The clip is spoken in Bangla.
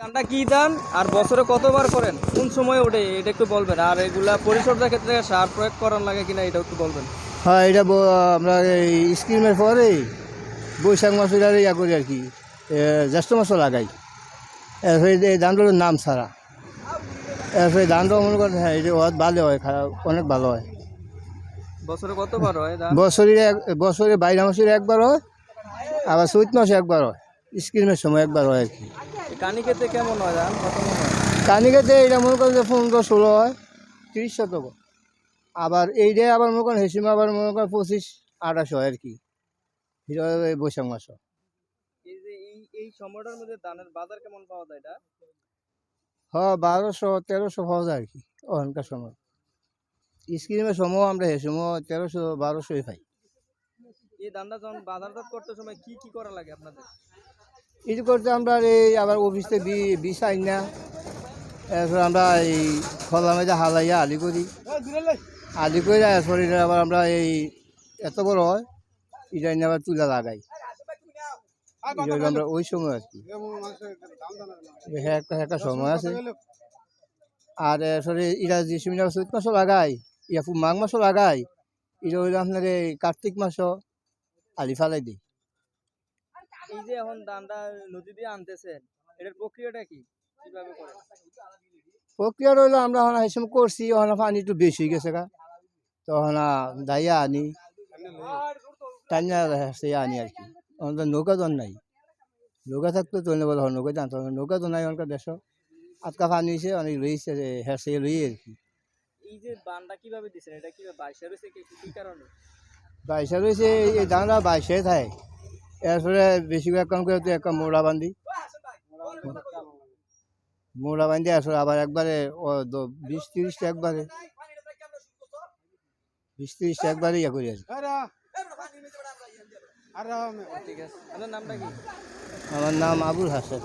ধানটা কি দান আর বছরে কতবার করেন? কোন সময় ওঠে? এটা একটু বলবেন। আর এগুলা পরিচর্যার ক্ষেত্রে সার প্রয়োগ করার লাগে কিনা এটা একটু বলবেন। হ্যাঁ এটা আমরা এই স্কিমের পরে বৈশাখ মাসের আর ইয়া করি আর কি। জ্যৈষ্ঠ মাসও লাগাই। এরপরে এই ধানটার নাম ছাড়া। এরপরে ধানটা মনে করেন হ্যাঁ এটা ভালো হয় খারাপ অনেক ভালো হয়। বছরে কতবার হয় বছরে বছরে বাইরে মাসের একবার হয় আবার চৈত মাসে একবার হয়। স্কিমের সময় একবার হয় আর কি। এই কানি খেতে কেমন হয় ধান কত মন হয়? কানিকাতে এটা মনে করেন যে পনেরো ষোলো হয় তিরিশ শতক। আবার এইটাই আবার মনে করেন হেসিমা আবার মনে করেন পঁচিশ আঠাশ হয় আর কি। বৈশাখ মাস। এই যে এই সময়টার মধ্যে ধানের বাজার কেমন পাওয়া যায় এটা? হ্যাঁ বারোশো তেরোশো পাওয়া যায় আর কি ওখানকার সময়। স্ক্রিমের সময় আমরা হে সময় তেরোশো বারোশোই পাই। এই ধানটা যখন বাজারজাত করতে সময় কি কি করা লাগে আপনাদের? এই করতে আমরা এই আবার অফিসে বিষ আইন না। এরপর আমরা এই খোলা মেজা হালাইয়া আলি করি। আলি করে এরপর আবার আমরা এই এত বড় হয়, এটা আবার তুলা লাগাই। আমরা ওই সময় আর কি। হ্যাঁ একটা একটা সময় আছে। আর এরপরে এরা যে সময় চৈত মাসও লাগাই ইয়া মাঘ মাসও লাগাই, এটা আপনার এই কার্তিক মাসও আলি ফালাই দিই। এই যে এখন ধানটা নদী দিয়ে আনতেছেন এটার প্রক্রিয়াটা কি? কীভাবে করেন? প্রক্রিয়া রইল আমরা হনা সময় করছি হনা পানি একটু বেশি হয়ে গেছে গা। তো হনা দাইয়া আনি টাইনা সে আনি আর কি। আমাদের নৌকা জন নাই। নৌকা থাকতো তো বলে নৌকা জানতো নৌকা তো নাই অনেক দেশ। আটকা পানি হয়েছে অনেক রয়েছে হ্যাঁ সে রই আর কি। এই যে বানটা কীভাবে দিছেন? এটা কীভাবে বাইশে রয়েছে কি? কারণে? বাইশে রয়েছে এই ধানটা বাইশে থাকে। এরপরে বেশি করে কাম করে তো একটা মোড়া বান্ধি। মোড়া বান্ধি আসলে আবার একবারে বিশ তিরিশটা একবারে। বিশ তিরিশটা একবারে ইয়ে করি আছে আমার নাম আবুল হাসান।